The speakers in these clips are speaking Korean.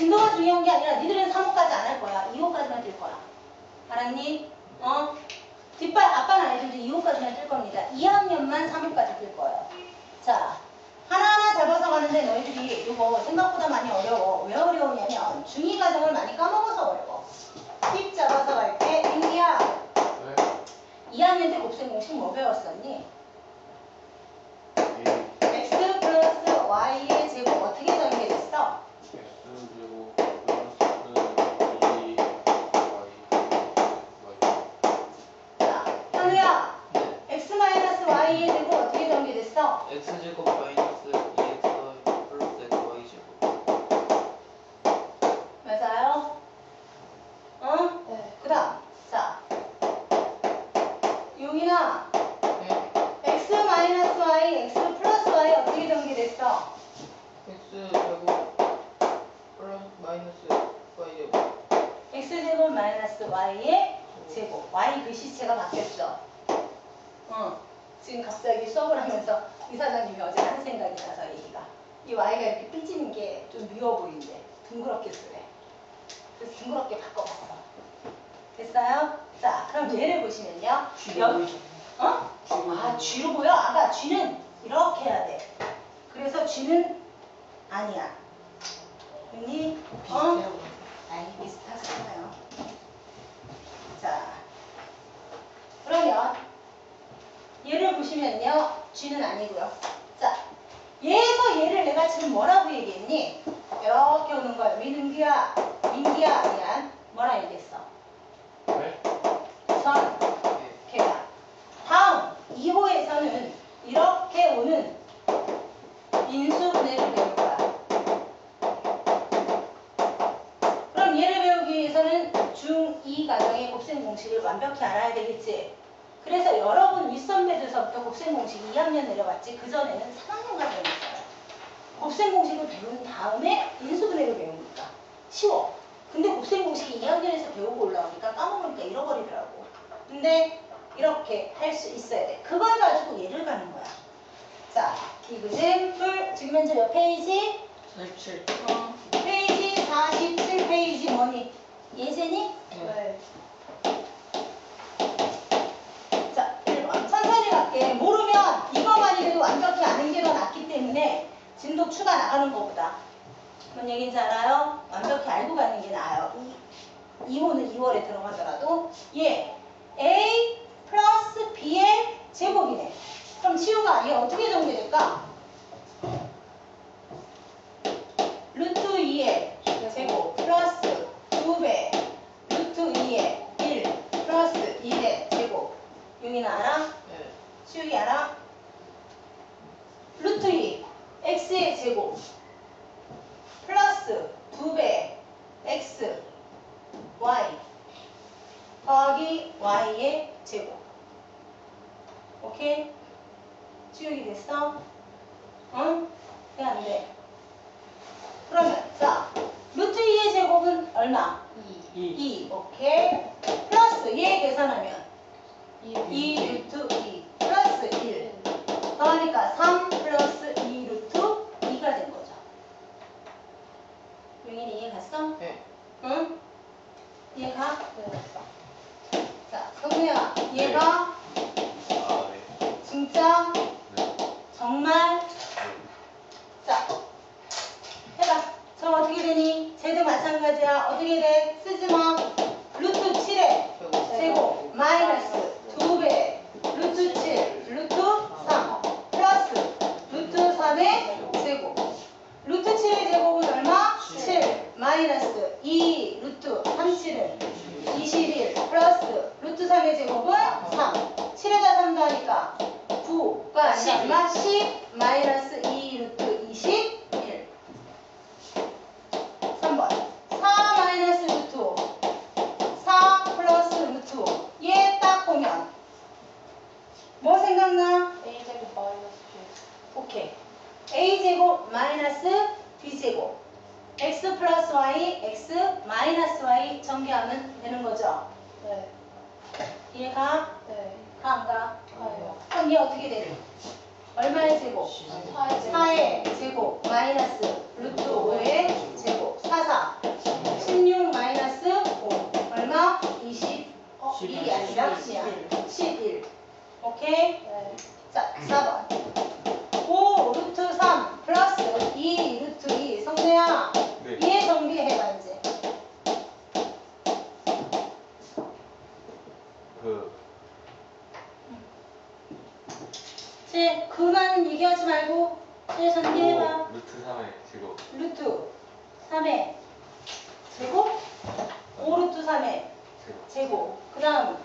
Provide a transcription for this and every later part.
진도가 중요한 게 아니라 니들은 3호까지 안 할 거야. 2호까지만 뜰 거야. 알았니? 어? 뒷발 아빠는 아니죠. 이제 2호까지만 뜰 겁니다. 2학년만 3호까지 뜰 거예요. 자, 하나하나 잡아서 가는데 너희들이 이거 생각보다 많이 어려워. 왜 어려우냐면 중2 과정을 많이 까먹어서 어려워. 힙 잡아서 갈 때, 인기야, 네. 2학년 때 곱셈 공식 뭐 배웠었니? 이 x 플러스 y의 제곱 어떻게 전개됐어? X 제곱 플러스 2 Y 자, 현우야, 네. x 마이너스 y의 제곱 어떻게 전개됐어? x제곱 마이너스 2x 플러스 y제곱 맞아요? 어? 네. 그 다음, 자, 용이나 네. x 마이너스 y, x 플러스 y 어떻게 전개됐어? x제곱 플러스 마이너스 y제곱 x제곱 마이너스 y의 제곱. y 글씨체가 바뀌었죠? 어. 지금 갑자기 수업을 하면서 이사장님이 어제 한 생각이 나서 얘기가. 이 y가 이렇게 삐지는 게 좀 미워 보이는데 둥그렇게 쓰래. 그래서 둥그렇게 바꿔봤어. 됐어요? 자, 그럼 얘를 보시면요. 여기, 어? 아, 쥐로 보여? 아까 쥐는 이렇게 해야 돼. 그래서 쥐는 아니야. 언니, 어? 아이, 비슷하잖아요. 자, 그러면 얘를 보시면요. 쥐는 아니고요. 자, 얘에서 얘를 내가 지금 뭐라고 얘기했니? 이렇게 오는 거예요. 민기야, 민기야, 미안. 뭐라 얘기했어? 네? 선, 계단. 다음 2호에서는 이렇게 오는 인수분해를 배울 거야. 그럼 얘를 배우기 위해서는 중2 과정의 곱셈 공식을 완벽히 알아야 되겠지. 그래서 여러분 윗선배들서부터 곱셈 공식 2학년 내려왔지. 그전에는 3학년 과정이었어요. 곱셈 공식을 배운 다음에 인수분해를 배우니까 쉬워. 근데 곱셈 공식이 2학년에서 배우고 올라오니까 까먹으니까 잃어버리더라고. 근데 이렇게 할 수 있어야 돼. 그걸 가지고 얘를 가는 거야. 자, 이그젠플 지금 현재 몇 페이지? 47 어, 페이지 47페이지 뭐니? 예제니? 네. 자, 1번. 천천히 갈게. 모르면 이거만이라도 완벽히 아는 게 더 낫기 때문에 진도 추가 나가는 것보다. 뭔 얘기인지 알아요? 완벽히 알고 가는 게 나아요. 이, 2호는 2월에 들어가더라도 얘 A 플러스 B의 제곱이네. 그럼 치우가 얘 어떻게 정리될까? 루트 2의 제곱 플러스 2배 루트 2의 1 플러스 1의 제곱 용이나 알아? 네. 치우기 알아? 루트 2 x의 제곱 플러스 2배 x y 더하기 y의 제곱 오케이? 치우기 됐어? 응? 왜 안 돼? 그러면 자 루트 2의 제곱은 얼마? 2 2 오케이 플러스 얘 계산하면 2 2 루트 2 플러스 1 더하니까 3 플러스 2 루트 2가 된 거죠. 갔어? 네. 응? 이해 가? 자, 성우야, 얘가 아, 네. 진짜 네. 정말 자, 해봐. 저 어떻게 되니? 쟤도 마찬가지야. 어떻게 돼? 쓰지 마. 루트 7에 제곱 마이너스 2배 루트 7 루트 3 플러스 루트 3의 제곱 루트 7의 제곱은 얼마? 7 마이너스 2 루트 37은 21 플러스 루트 3의 제곱은 3 7에다 3 더하니까 9가 아니라 얼마? 10 마이너스 2 루트 21 3번 4 마이너스 루트 5 4 플러스 루트 5. 얘 딱 보면 뭐 생각나? A제곱 마이너스 오케이. a제곱 마이너스 b제곱 x 플러스 y, x 마이너스 y 전개하면 되는 거죠. 네. 이해가? 네. 가 안 가? 가요. 그럼 얘 어떻게 되니? 얼마의 제곱? 4의 제곱 마이너스 루트 5의 제곱 4, 4 자, 16 마이너스 5. 얼마? 20. 어, 11, 1이 아니라 11. 11. 오케이? 네. 자, 4번. 5 루트 3 플러스 2 루트 2. 성대야, 네. 얘 정비해봐, 이제. 그 이제 그만 얘기하지 말고, 이제 전개해봐. 5 루트 3의 제곱 루트 3의 제곱? 5 루트 3의 제곱 제곱. 그 다음,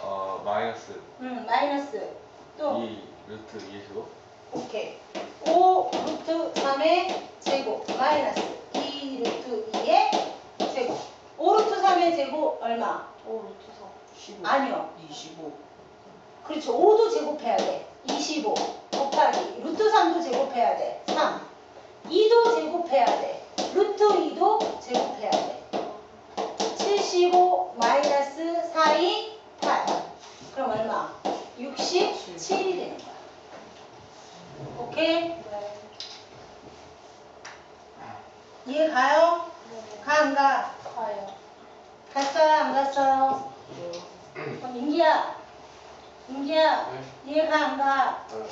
어 마이너스 음, 마이너스. 또, 2 루트 2의 제곱 오케이. 5 루트 3의 제곱 마이너스 2 루트 2의 제곱. 5 루트 3의 제곱 얼마? 5 루트 4. 15. 아니요. 25. 그렇죠. 5도 제곱해야 돼. 25 곱하기 루트 3도 제곱해야 돼. 3. 2도 제곱해야 돼. 루트 2도 제곱해야 돼. 75 마이너스 4, 2, 8. 그럼 얼마? 67이 되는 거야. 오케이? 네. 이해 가요? 네. 가, 안 가? 가요. 갔어요? 안 갔어요? 네. 그럼 인기야. 인기야. 네. 이해 가, 안 가? 어,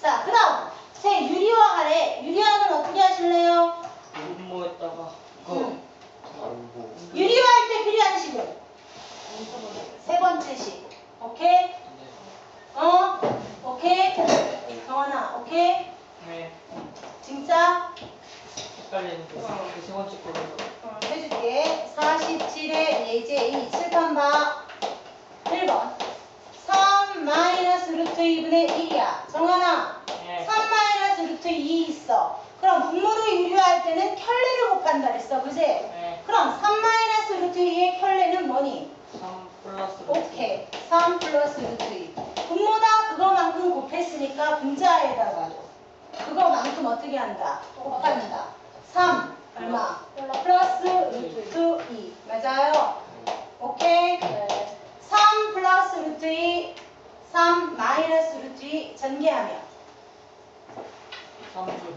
자, 그 다음. 제 유리화 하래. 유리화는 어떻게 하실래요? 분모에다가 그거 응. 다르고 유리화 할 때 필요한 식은? 세 번째 식. 오케이? 네. 어? 오케이? 정원아, 오케이? 네. 진짜? 헷갈리는 거. 그세 번째 거로. 어, 해줄게. 47의 예제이 7번 봐. 1번. 3 마이너스 루트 2분의 1이야. 정원아, 네. 3 마이너스 루트 2 있어. 그럼 분모를 유리화할 때는 켤레를 곱한다 그랬어. 그지? 네. 그럼 3 마이너스 루트 2의 켤레는 뭐니? 3 플러스 루트. 오케이. 3 플러스 루트 2. 분모다 그거만큼 곱했으니까 분자에다가도 그거만큼 어떻게 한다? 곱한다. 3 얼마? 플러스 루트 2. 맞아요? 오케이. 네. 3 플러스 루트 2, 3 마이너스 루트 2 전개하면 3 제곱.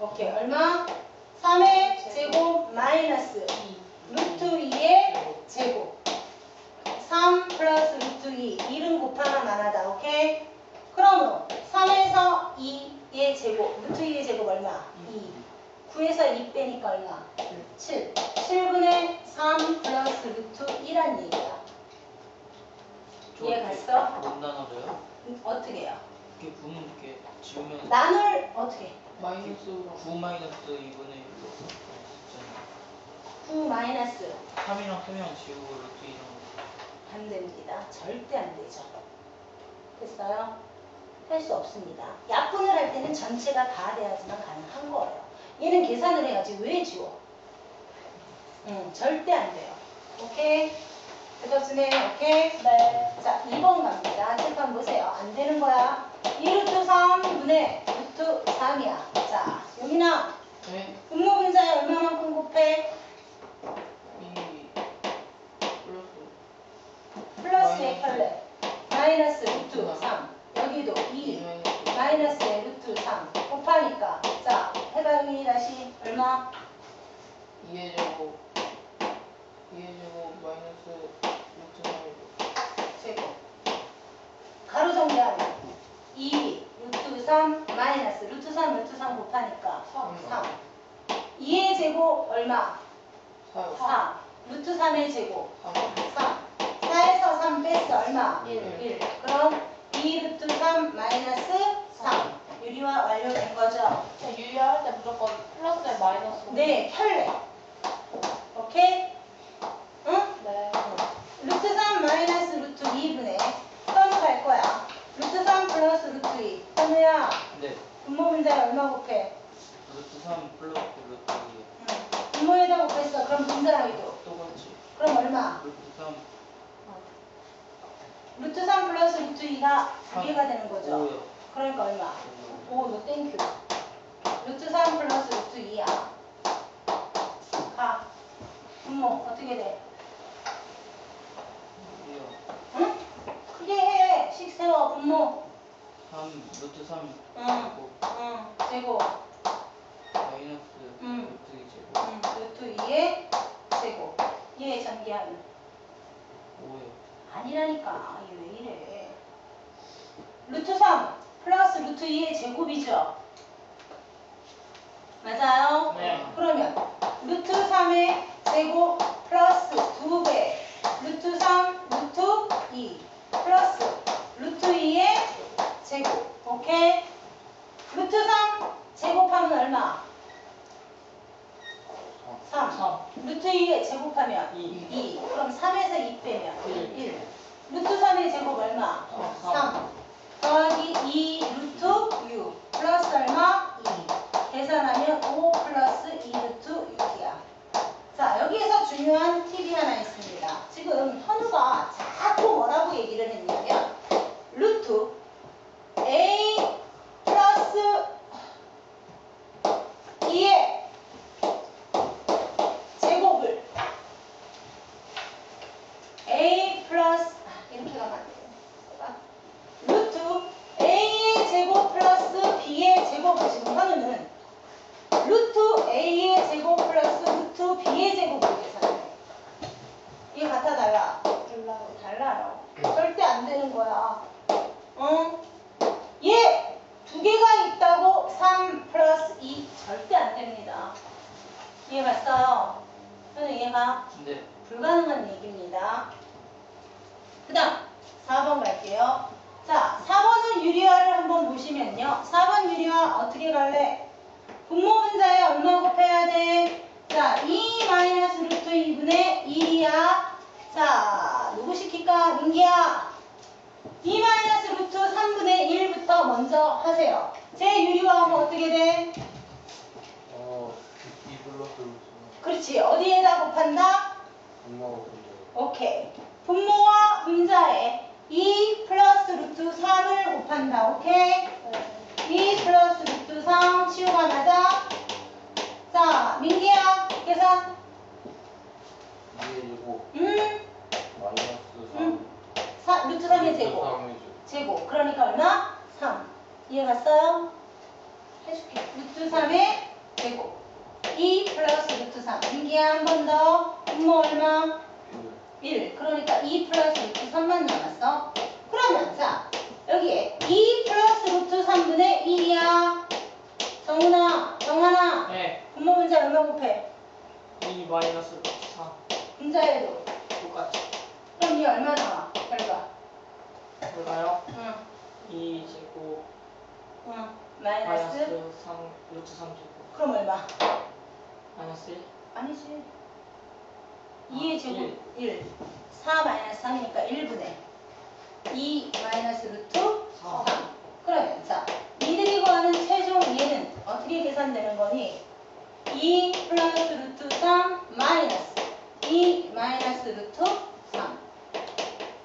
오케이. 얼마? 3의 제곱 마이너스 2. 루트 2의 제곱 3 플러스 루트 2 1은 곱하면 안 하다 오케이? 그러므로 3에서 2 의 제곱 루트 2의 제곱 얼마? 2 9에서 2 빼니까 얼마? 7 7분의 3 플러스 루트 2란 얘기야 이해 갔어? 음, 어떻게 해요? 이렇게 분모 이렇게 지우면 나눌 어떻게? 마이너스 9 마이너스 2분의 1로 있잖아요. 9 마이너스 3이랑 3이랑 지우고 루트 2랑 안 됩니다. 절대 안 되죠. 됐어요? 할 수 없습니다. 약분을 할 때는 전체가 다 돼야지만 가능한 거예요. 얘는 계산을 해야지 왜 지워? 응, 절대 안 돼요. 오케이? 그것쯤에 오케이? 네. 자, 2번 갑니다. 칠판 보세요. 안 되는 거야. 2루트 3분의 루트 3이야. 자, 용인아, 네. 분모 분자에 얼마만큼 곱해? 2 플러스 플러스의 켤레. 마이너스 루트 3. 여기도 2. 마이너스 루트 3 곱하니까 자 용인이 다시 얼마? 2의 제곱 2의 제곱 마이너스 루트 3이고 제곱 가로 정리하면 2 루트 3 마이너스 루트 3 루트 3 곱하니까 3 2의 제곱 얼마? 4요 4 루트 3의 제곱 3 3 4에서 3 뺐어 얼마? 네. 1 그럼 2 루트 3 마이너스 3 유리화 완료된 거죠? 유리할 때 무조건 플러스에 마이너스. 네 켤레 오케이? 응? 네. 루트 3 마이너스 루트 2분의 선우 갈 거야. 루트 3 플러스 루트 2. 선우야, 네 분모 분자에 얼마 곱해? 루트 3 플러스 루트 2 응. 분모에다 곱했어. 그럼 분자랑 이도. 똑같이 그럼 얼마? 루트 3 루트 3 플러스 루트 2가 두 개가 되는 거죠. 5요 그러니까 얼마? 오, 너 땡큐. 루트 3 플러스 루트 2야. 가. 분모 어떻게 돼? 2요 응? 크게 해. 식 세워. 분모. 3 루트 3 응. 응. 제곱. 마이너스 음. 루트 2 제곱 음, 루트 2의 제곱. 얘 전기하는. 5에 아니라니까. 이게 왜 이래. 루트 3 플러스 루트 2의 제곱이죠. 맞아요? 네. 그러면 루트 3의 제곱 플러스 2배 루트 3 루트 2 플러스 루트 2의 제곱. 오케이? 루트 3 제곱하면 얼마? 3. 3 루트 2에 제곱하면 2 2. 그럼 3에서 2 빼면 일. 1. 루트 3의 제곱 얼마? 어, 3. 더하기 2 루트 6. 플러스 얼마? 2. 계산하면 5 플러스 2 루트 6이야. 자, 여기에서 중요한 팁이 하나 있습니다. 지금 현우가 자꾸 뭐라고 얘기를 했냐면, 루트 A 플러스 2의 제곱을 a 플러스 아, 이렇게 가면 안 돼요. 봐봐. 루트 a의 제곱 플러스 b의 제곱을 지금 현우는 루트 a의 제곱 플러스 루트 b의 제곱을 계산해. 이게 같아 달라? 달라요. 달라요. 절대 안 되는 거야. 응? 얘 두 개가 있다고 3 플러스 2 절대 안 됩니다. 이해 갔어요? 현우 이해가? 네 불가능한 얘기입니다. 그 다음 4번 갈게요. 자, 4번은 유리화를 한번 보시면요. 4번 유리화 어떻게 갈래? 분모 분자에 얼마 곱해야 돼? 자, 2 마이너스 루트 2분의 1이야. 자, 누구 시킬까? 민기야. 2 마이너스 루트 3분의 1부터 먼저 하세요. 제 유리화하면 어떻게 돼? 어, 2 플러스 루트 그렇지. 어디에다 곱한다? 오케이. 분모와 분자에 2 플러스 루트 3을 곱한다. 오케이? 2 플러스 루트 3 치우가 나자. 자, 민기야, 계산. 2의 제곱 음, 마이너스 3 음. 사, 루트 3의 제곱. 3의 제곱. 그러니까 얼마? 3. 이해 갔어요? 해줄게. 루트 3의 제곱. 2 플러스 루트 3. 민기야, 한 번 더. 분모 얼마? 1. 그러니까 2 플러스 루트 3만 남았어. 그러면 자 여기에 2 플러스 루트 3분의 1이야. 정훈아, 정환아. 네 분모 분자 얼마 곱해? 2 마이너스 루트 3 분자에도. 똑같이 그럼 이 얼마 나와? 결과. 뭘까요? 응. 2 제곱 응. 마이너스. 마이너스 3 루트 3 제곱 그럼 얼마? 마이너스 1 아니지. 아, 2의 제곱 1. 4 마이너스 3이니까 1분의 2 마이너스 루트 3. 그러면 자, 니들이 구하는 최종 얘는 어떻게 계산되는 거니? 2 플러스 루트 3 마이너스 2 마이너스 루트 3.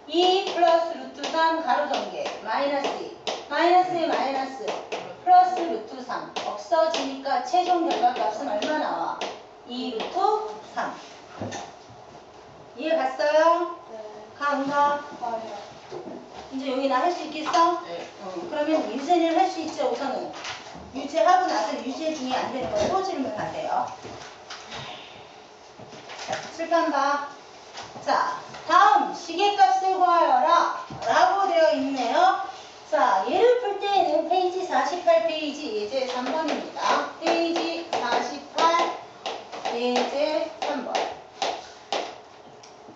2 플러스 루트 3 가로 전개 마이너스 2. 마이너스에 마이너스 플러스 루트 3 없어지니까 최종 결과값은 얼마 나와? 2 루트 3. 이해 갔어요? 가, 안 가? 이제 여기 나 할 수 있겠어? 네 어, 그러면 유제는 할수 있죠, 우선은. 유제하고 나서 유제 중에 안 되는 거또 질문하세요. 자, 칠판 봐. 자, 다음 시계값을 구하여라 라고 되어 있네요. 자, 얘를 풀 때에는 페이지 48페이지 예제 3번입니다. 페이지 48 예제 3번.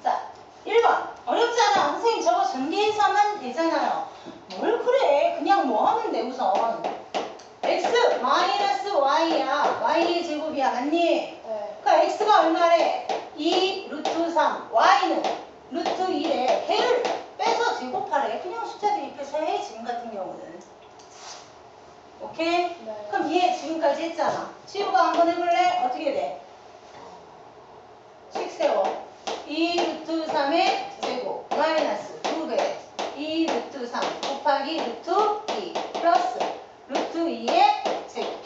자, 1번. 어렵잖아. 선생님 저거 전개해서만 되잖아요. 뭘 그래. 그냥 뭐 하면 돼 우선. x 마이너스 y야. y의 제곱이야. 맞니? 그러니까 x가 얼마래? 2 루트 3. y는 루트 1에 걔를 제곱하래. 그냥 숫자 대입해서 해. 지금 같은 경우는. 오케이? 그럼 얘 지금까지 했잖아. 치우가 한번 해볼래? 어떻게 돼? 식 세워. 2 루트 3의 제곱 마이너스 2배 2 루트 3 곱하기 루트 2 플러스 루트 2의 제곱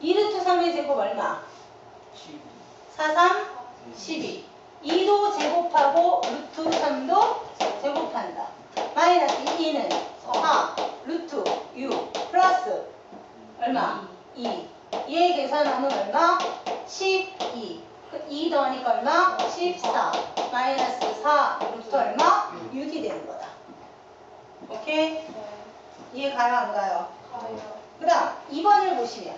2 루트 3의 제곱 얼마? 12 4, 3, 12 2도 제곱하고 루트 3도 제곱한다 마이너스 2는 4 루트 6 플러스 얼마? 2얘 계산하면 얼마? 12. 2 더하니까 얼마? 14. 마이너스 4. 루트 얼마? 6이 되는 거다. 오케이? 네. 이해 가요, 안 가요? 가요. 그 다음 2번을 보시면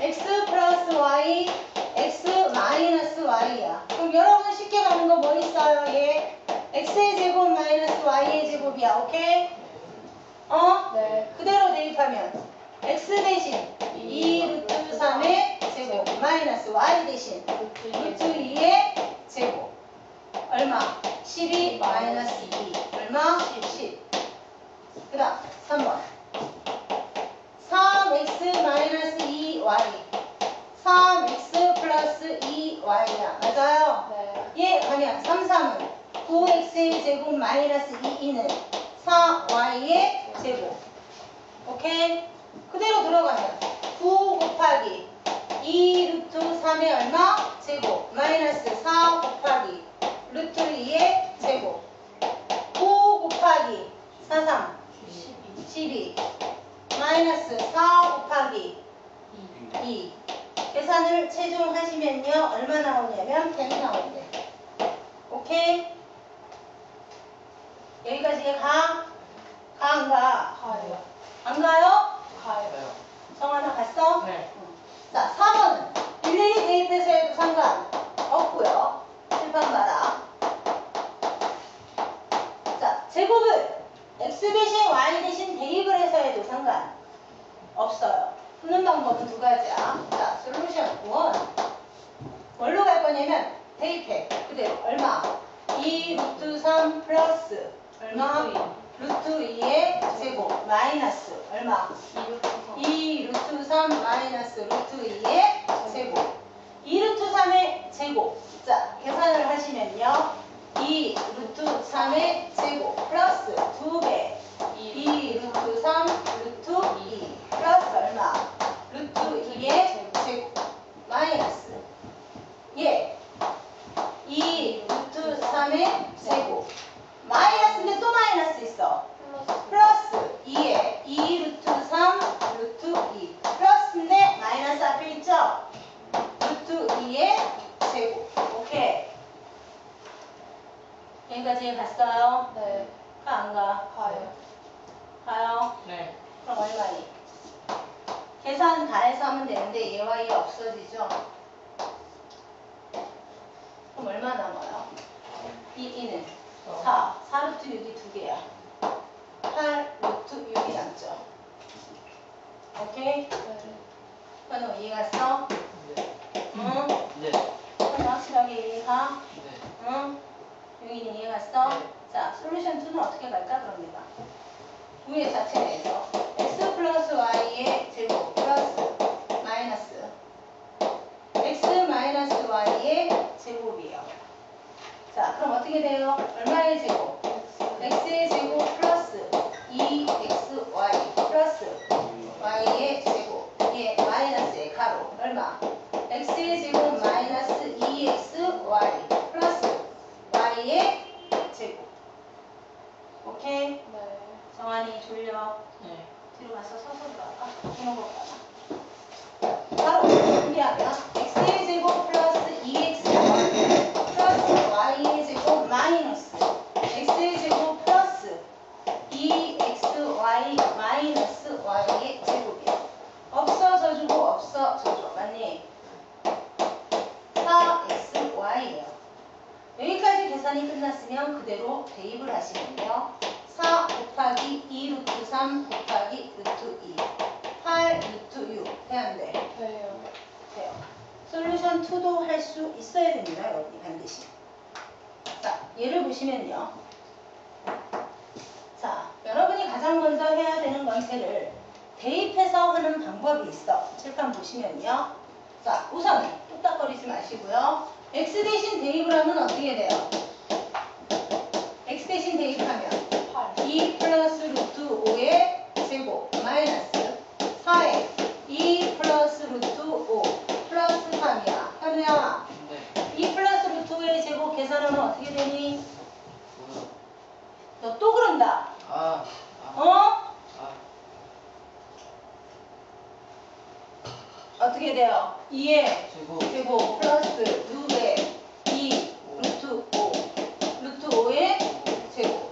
x 플러스 y, x 마이너스 y야. 그럼 여러분 쉽게 가는 거 뭐 있어요? 얘 x의 제곱 마이너스 y의 제곱이야. 오케이? 어? 네. 그대로 대입하면 x 대신 2 루트 3의 제곱 마이너스 y 대신 루트 루트 2의 2의 제곱 얼마? 12 마이너스 2 얼마? 10 그 다음 3번 3x 마이너스 2y 3x 플러스 2y야 맞아요? 네. 얘 가면 3, 3은 9x의 제곱 마이너스 2, 2는 4y의 제곱 오케이? 그대로 들어가면 9 곱하기 2 루트 3의 얼마? 제곱 마이너스 4 곱하기 루트 2의 제곱 9 곱하기 4, 3 12. 12 마이너스 4 곱하기 2. 2 계산을 최종 하시면요 얼마 나오냐면 100 나온대 오케이? 여기까지 가? 가 안 가? 가요. 안 가요? 가요. 정하나 갔어? 네. 자 4번은 일일이 대입해서 해도 상관 없고요 칠판 봐라 자 제곱을 x 대신 y 대신 대입을 해서 해도 상관 없어요 푸는 방법은 두 가지야 자 솔루션 1 뭘로 갈 거냐면 대입해 그대로 얼마 2 루트 3 플러스 얼마? 루트 2의 제곱 마이너스 얼마? 2 루트 3 마이너스 루트 2의 제곱. 2 루트 3의 제곱. 자 계산을 하시면요. 2 루트 3의 제곱 플러스 2배. 2 루트 3 루트 2 플러스 얼마? 루트 2의 제곱. 마이너스. 예. 2 루트 3의 제곱 마이너스인데 또 마이너스 있어 플러스 2에 2 루트 3 루트 2 플러스인데 마이너스 앞에 있죠? 루트 2의 제곱 오케이 여기까지 갔어요? 네. 가 안 가? 가요. 가요? 네. 그럼 얼마니? 계산 다 해서 하면 되는데 얘와 얘 없어지죠? 그럼 얼마 남아요? 이, 이는 4, 4 루트 6이 두 개야 8 루트 6이 남죠 오케이? 네. 현우 이해갔어? 네. 응? 네. 현우 확실하게 이해가? 네. 응? 용인이 이해갔어? 네. 자, 솔루션 2는 어떻게 갈까? 그럽니다. 위의 자체 내에서 x 플러스 y의 제곱 플러스 마이너스 x 마이너스 y의 제곱이에요. 자, 그럼 어떻게 돼요? 얼마의 제곱? x의 제곱 플러스 2xy 플러스 y의 제곱 이게 마이너스의 가로 얼마? x의 제곱 마이너스 2xy 플러스 y의 제곱 오케이? 네. 정한이 졸려 네. 뒤로 가서 서서 들어갈까? 이런 거 봐봐 바로 준비하면 x의 제곱 플러스 2xy 플러스 y의 제곱 마이너스 x의 제곱 플러스 2xy 마이너스 y의 제곱이야 없어져주고 없어져줘 맞니? 4xy예요 여기까지 계산이 끝났으면 그 대입을 하시면요 4 곱하기 2 루트 3 곱하기 루트 2 8 루트 6 해야 돼 돼요. 돼요. 솔루션 2도 할 수 있어야 됩니다. 여러분이 반드시. 자, 예를 보시면요. 자, 여러분이 가장 먼저 해야 되는 건세를 대입해서 하는 방법이 있어. 칠판 보시면요. 자, 우선 뚝딱거리지 마시고요. x 대신 대입을 하면 어떻게 돼요? X 대신 대입하면 8. 2 플러스 루트 5의 제곱 마이너스 4의 2 플러스 루트 5 플러스 3이야. 현우야, 네. 2 플러스 루트 5의 제곱 계산하면 어떻게 되니? 뭐요? 너 또 그런다. 아. 아. 어? 아. 어떻게 돼요? 2의 제곱 제곱 플러스 6의 2 루트 5 루트 5의 제곱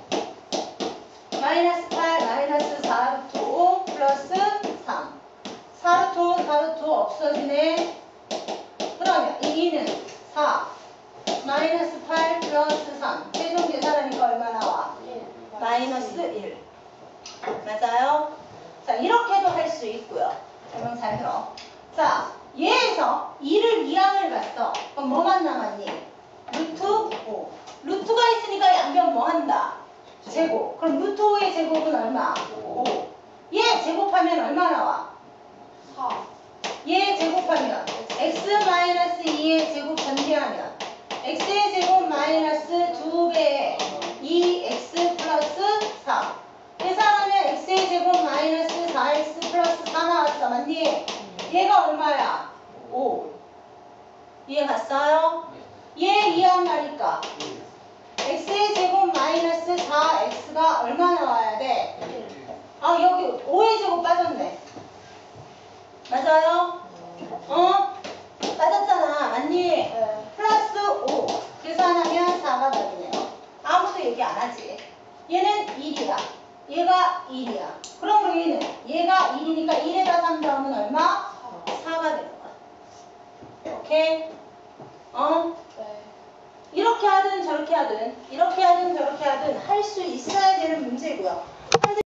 마이너스 8 마이너스 4 루트 5 플러스 3 4 루트 5 4 루트 5 없어지네 그러면 이 2는 4 마이너스 8 플러스 3 최종 계산하니까 얼마 나와? 마이너스 1 맞아요? 자 이렇게도 할 수 있고요 여러분 잘 들어 자 얘에서 2를 2항을 봤어 그럼 뭐만 남았니? 루트 5 루트가 있으니까 양변 뭐 한다? 제곱 그럼 루트 5의 제곱은 얼마? 5 얘 제곱하면 얼마 나와? 4. 얘 제곱하면 x-2의 제곱 전개하면 x의 제곱 마이너스 2배의 2x 플러스 4 계산하면 x의 제곱 마이너스 4x 플러스 4 나왔어 맞니? 얘가 얼마야? 5 이해 갔어요? 얘 이해한다니까 x의 제곱 마이너스 4x가 얼마 나와야 돼? 아 여기 5의 제곱 빠졌네 맞아요? 어? 빠졌잖아 맞니? 5 계산하면 4가 되네요 아무도 얘기 안 하지 얘는 1이야 얘가 1이야 그럼 우리 얘는 얘가 1이니까 1에다 3 더하면 얼마? 4가 되는 거야 오케이? 어? 네. 이렇게 하든 저렇게 하든 이렇게 하든 저렇게 하든 할 수 있어야 되는 문제고요